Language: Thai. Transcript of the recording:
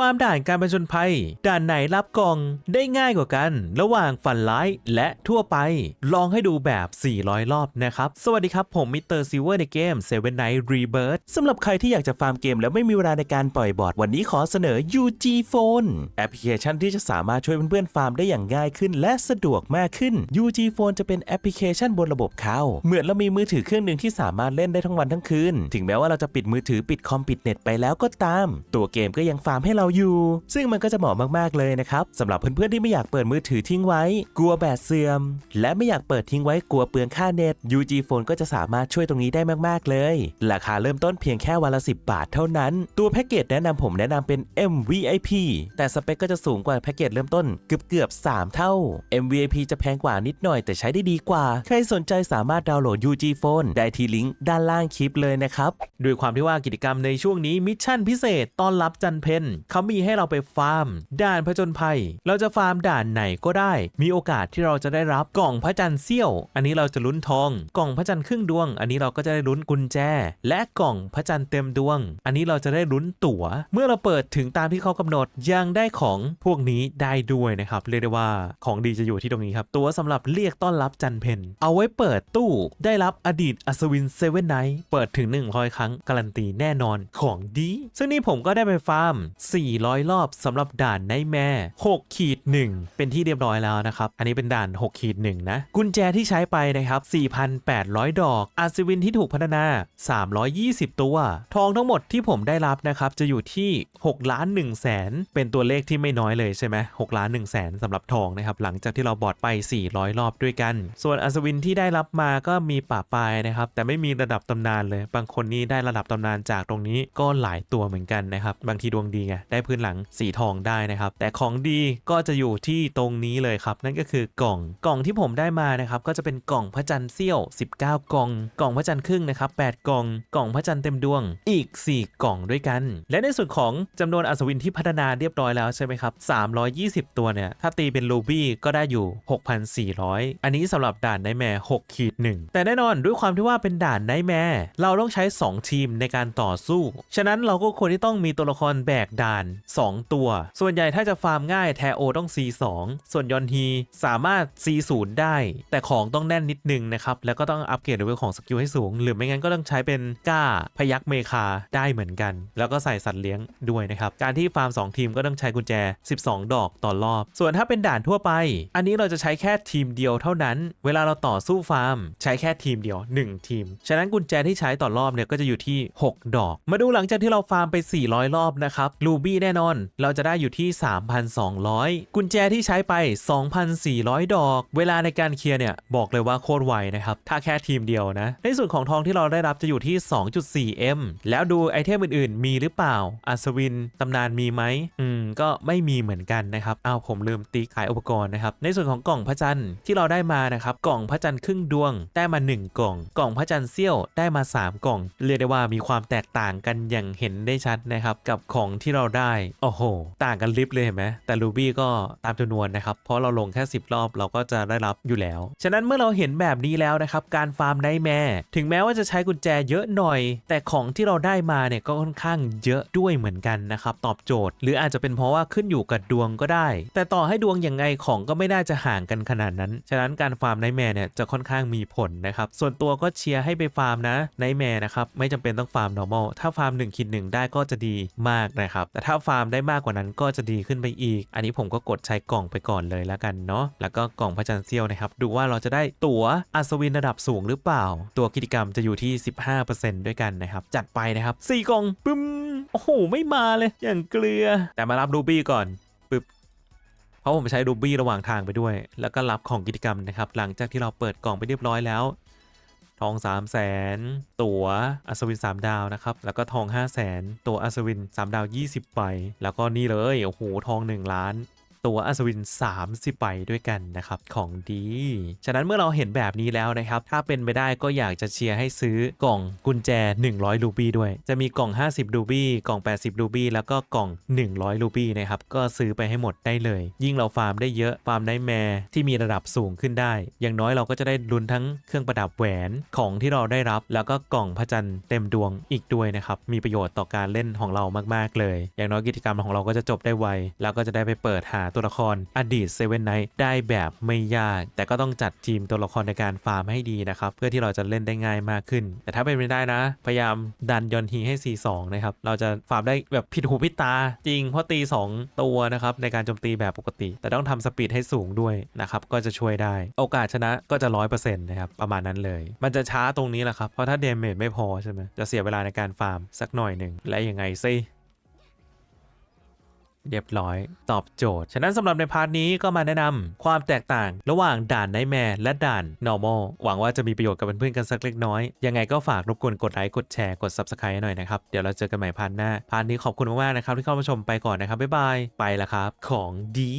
ฟาร์มด่านการประชนภัย ด่านไหนรับกล่องได้ง่ายกว่ากัน ระหว่างฝันร้ายและทั่วไป ลองให้ดูแบบ 400 รอบนะครับ สวัสดีครับ ผมมิสเตอร์ซิเวอร์ในเกม Seven Night Rebirth สำหรับใครที่อยากจะฟาร์มเกมแล้วไม่มีเวลาในการปล่อยบอร์ดวันนี้ขอเสนอ UG Phone แอปพลิเคชันที่จะสามารถช่วยเพื่อนๆฟาร์มได้อย่างง่ายขึ้น และสะดวกมากขึ้น UG Phone จะเป็นแอปพลิเคชันบนระบบเขาเหมือนเรามีมือถือเครื่องหนึ่งที่สามารถเล่นได้ทั้งวันทั้งคืน ถึงแม้ว่าเราจะปิดมือถือปิดคอมปิดเน็ตไปแล้วก็ตาม ตัวเกมก็ยังฟาร์มให้เราอยู่ ซึ่งมันก็จะเหมาะมากๆเลยนะครับสำหรับเพื่อนๆที่ไม่อยากเปิดมือถือทิ้งไว้ กลัวแบตเสื่อม และไม่อยากเปิดทิ้งไว้กลัวเปลืองค่าเน็ต UG Phone ก็จะสามารถช่วยตรงนี้ได้มากๆเลย ราคาเริ่มต้นเพียงแค่วันละ 10 บาทเท่านั้น ตัวแพ็กเกจแนะนำผมแนะนำเป็น MVIP แต่สเปคก็จะสูงกว่าแพ็กเกจเริ่มต้นเกือบเกือบ3 เท่า MVIP จะแพงกว่านิดหน่อยแต่ใช้ได้ดีกว่า ใครสนใจสามารถดาวน์โหลด UG Phone ได้ที่ลิงก์ด้านล่างคลิปเลยนะครับ ด้วยความที่ว่ากิจกรรมในช่วงนี้มิชชั่นพิเศษต้อนรับจันเพนเขามีให้เราไปฟาร์ม ด่านผจญภัย เราจะฟาร์มด่านไหนก็ได้ มีโอกาสที่เราจะได้รับกล่องพระจันทร์เสี้ยว อันนี้เราจะลุ้นทอง กล่องพระจันทร์ครึ่งดวง อันนี้เราก็จะได้ลุ้นกุญแจ และกล่องพระจันทร์เต็มดวง อันนี้เราจะได้ลุ้นตั๋ว เมื่อเราเปิดถึงตามที่เขากำหนดยังได้ของพวกนี้ได้ด้วยนะครับเรียกได้ว่าของดีจะอยู่ที่ตรงนี้ครับตัวสำหรับเรียกต้อนรับจันเพนเอาไว้เปิดตู้ได้รับอดีตอัศวินเซเว่นไนท์เปิดถึง100ครั้งการันตีแน่นอนของดี ซึ่งนี่ผมก็ได้ไปฟาร์ม400 รอบสำหรับด่านไนแม่6ขีด1เป็นที่เรียบร้อยแล้วนะครับ อันนี้เป็นด่าน6ขีด1นะกุญแจที่ใช้ไปนะครับ 4,800 ดอก อัศวินที่ถูกพัฒนา 320 ตัว ทองทั้งหมดที่ผมได้รับนะครับ จะอยู่ที่6ล้าน1แสนเป็นตัวเลขที่ไม่น้อยเลยใช่ไหม6ล้าน1แสนสำหรับทองนะครับ หลังจากที่เราบอดไป 400 รอบด้วยกัน ส่วนอัศวินที่ได้รับมาก็มีป่าปลายนะครับ แต่ไม่มีระดับตำนานเลย บางคนนี่ได้ระดับตำนานจากตรงนี้ก็หลายตัวเหมือนกันนะครับ บางทีดวงดีไงได้ได้พื้นหลังสีทองได้นะครับ แต่ของดีก็จะอยู่ที่ตรงนี้เลยครับ นั่นก็คือกล่องกล่องที่ผมได้มานะครับ ก็จะเป็นกล่องพระจันทร์เสี้ยว 19 กล่อง กล่องพระจันทร์ครึ่งนะครับ8กล่อง กล่องพระจันทร์เต็มดวงอีก 4 กล่องด้วยกัน และในส่วนของจำนวนอัศวินที่พัฒนาเรียบร้อยแล้วใช่ไหมครับ320 ตัวเนี่ยถ้าตีเป็นรูบี้ก็ได้อยู่ 6,400 อันนี้สำหรับด่านไนแมร์6ขีด1แต่แน่นอนด้วยความที่ว่าเป็นด่านไนแมร์เราต้องใช้ 2 ทีมในการต่อสู้ ฉะนั้นเราก็ควรที่ต้องมีตัวละครแบกด่าน 2 ตัว ส่วนใหญ่ถ้าจะฟาร์มง่ายแทโอต้อง C2 ส่วนยอนฮีสามารถ C0 ได้ แต่ของต้องแน่นนิดนึงนะครับ แล้วก็ต้องอัปเกรดเลเวลของสกิลให้สูง หรือไม่งั้นก็ต้องใช้เป็นก้าพยักเมคาได้เหมือนกัน แล้วก็ใส่สัตว์เลี้ยงด้วยนะครับ การที่ฟาร์ม 2 ทีมก็ต้องใช้กุญแจ 12 ดอกต่อรอบ ส่วนถ้าเป็นด่านทั่วไป อันนี้เราจะใช้แค่ทีมเดียวเท่านั้น เวลาเราต่อสู้ฟาร์ม ใช้แค่ทีมเดียว 1 ทีม ฉะนั้นกุญแจที่ใช้ต่อรอบเนี่ยก็จะอยู่ที่ 6 ดอก มาดูหลังจากที่เราฟาร์มไป 400 รอบนะครับลูบแน่นอน เราจะได้อยู่ที่ 3,200 กุญแจที่ใช้ไป 2,400 ดอก เวลาในการเคลียร์เนี่ย บอกเลยว่าโคตรไวนะครับ ถ้าแค่ทีมเดียวนะ ในส่วนของทองที่เราได้รับจะอยู่ที่ 2.4M แล้วดูไอเทมอื่นๆ มีหรือเปล่า อัศวิน ตำนานมีไหม อืม ก็ไม่มีเหมือนกันนะครับเอาผมลืมตีขายอุปกรณ์นะครับ ในส่วนของกล่องพระจันทร์ที่เราได้มานะครับ กล่องพระจันทร์ครึ่งดวง ได้มา 1 กล่อง กล่องพระจันทร์เสี้ยวได้มา 3 กล่อง เรียกได้ว่ามีความแตกต่างกันอย่างเห็นได้ชัดนะครับ กับของที่เราได้ โอ้โห ต่างกันลิบเลยเห็นไหมแต่รูบี้ก็ตามจำนวนนะครับ เพราะเราลงแค่ 10 รอบเราก็จะได้รับอยู่แล้ว ฉะนั้นเมื่อเราเห็นแบบนี้แล้วนะครับ การฟาร์มไนแมร์ถึงแม้ว่าจะใช้กุญแจเยอะหน่อย แต่ของที่เราได้มาเนี่ยก็ค่อนข้างเยอะด้วยเหมือนกันนะครับ ตอบโจทย์ หรืออาจจะเป็นเพราะว่าขึ้นอยู่กับดวงก็ได้ แต่ต่อให้ดวงยังไงของก็ไม่น่าจะห่างกันขนาดนั้น ฉะนั้นการฟาร์มไนแมร์เนี่ยจะค่อนข้างมีผลนะครับ ส่วนตัวก็เชียร์ให้ไปฟาร์มนะไนแมร์นะครับไม่จำเป็นต้องฟาร์ม normal ถ้าฟาร์ม1คิด1ได้ก็จะดีมากนะครับแต่ถ้าฟาร์มได้มากกว่านั้นก็จะดีขึ้นไปอีก อันนี้ผมก็กดใช้กล่องไปก่อนเลยแล้วกันเนาะแล้วก็กล่องพระจันทร์เซียวนะครับดูว่าเราจะได้ตั๋วอัศวินระดับสูงหรือเปล่า ตัวกิจกรรมจะอยู่ที่ 15%ด้วยกันนะครับจัดไปนะครับ4กล่องปึ้มโอ้โหไม่มาเลยอย่างเกลือ แต่มารับรูบี้ก่อนปึ๊บเพราะผมใช้รูบี้ระหว่างทางไปด้วย แล้วก็รับของกิจกรรมนะครับหลังจากที่เราเปิดกล่องไปเรียบร้อยแล้ว ทอง 3 0 0แสนตั๋วอัศวิน 3 ดาวนะครับ แล้วก็ทอง 5 0 0แสนตัวอัศวิน 3 ดาว 20ใบแล้วก็นี่เลย โอ้โห ทอง 1 ล้าน ตัวอัศวิน30ใบด้วยกันนะครับของดี ฉะนั้นเมื่อเราเห็นแบบนี้แล้วนะครับ ถ้าเป็นไปได้ก็อยากจะเชียร์ให้ซื้อกล่องกุญแจ 100 รูบี้ด้วย จะมีกล่อง 50 รูบี้ กล่อง 80 รูบี้ แล้วก็กล่อง 100 รูบี้นะครับ ก็ซื้อไปให้หมดได้เลย ยิ่งเราฟาร์มได้เยอะ ฟาร์มได้แมที่มีระดับสูงขึ้นได้ อย่างน้อยเราก็จะได้ลุ้นทั้งเครื่องประดับแหวน ของที่เราได้รับ แล้วก็กล่องพระจันทร์เต็มดวงอีกด้วยนะครับ มีประโยชน์ต่อการเล่นของเรามาก ๆ เลย อย่างน้อยกิจกรรมของเราก็จะจบได้ไว แล้วก็จะได้ไปเปิดหาตัวละครอดีตเซเว่นไนท์ได้แบบไม่ยาก แต่ก็ต้องจัดทีมตัวละครในการฟาร์มให้ดีนะครับ เพื่อที่เราจะเล่นได้ง่ายมากขึ้น แต่ถ้าเป็นไปได้นะ พยายามดันยอนฮีให้ C2 นะครับ เราจะฟาร์มได้แบบผิดหูผิดตาจริง เพราะตี 2 ตัวนะครับในการโจมตีแบบปกติ แต่ต้องทำสปีดให้สูงด้วยนะครับ ก็จะช่วยได้ โอกาสชนะก็จะ 100%นะครับ ประมาณนั้นเลย มันจะช้าตรงนี้แหละครับ เพราะถ้าเดเมจไม่พอใช่ไหมจะเสียเวลาในการฟาร์มสักหน่อยหนึ่งและยังไงซิ เรียบร้อยตอบโจทย์ ฉะนั้นสำหรับในพาร์ทนี้ก็มาแนะนำความแตกต่างระหว่างด่านไนแมร์และด่าน normal หวังว่าจะมีประโยชน์กับเพื่อนๆกันสักเล็กน้อย ยังไงก็ฝากรบกวนกดไลค์กดแชร์กด subscribe ให้หน่อยนะครับ เดี๋ยวเราเจอกันใหม่พาร์ทหน้า พาร์ทนี้ขอบคุณมากๆนะครับที่เข้ามาชมไปก่อนนะครับบ๊ายบายไปละครับ ของดี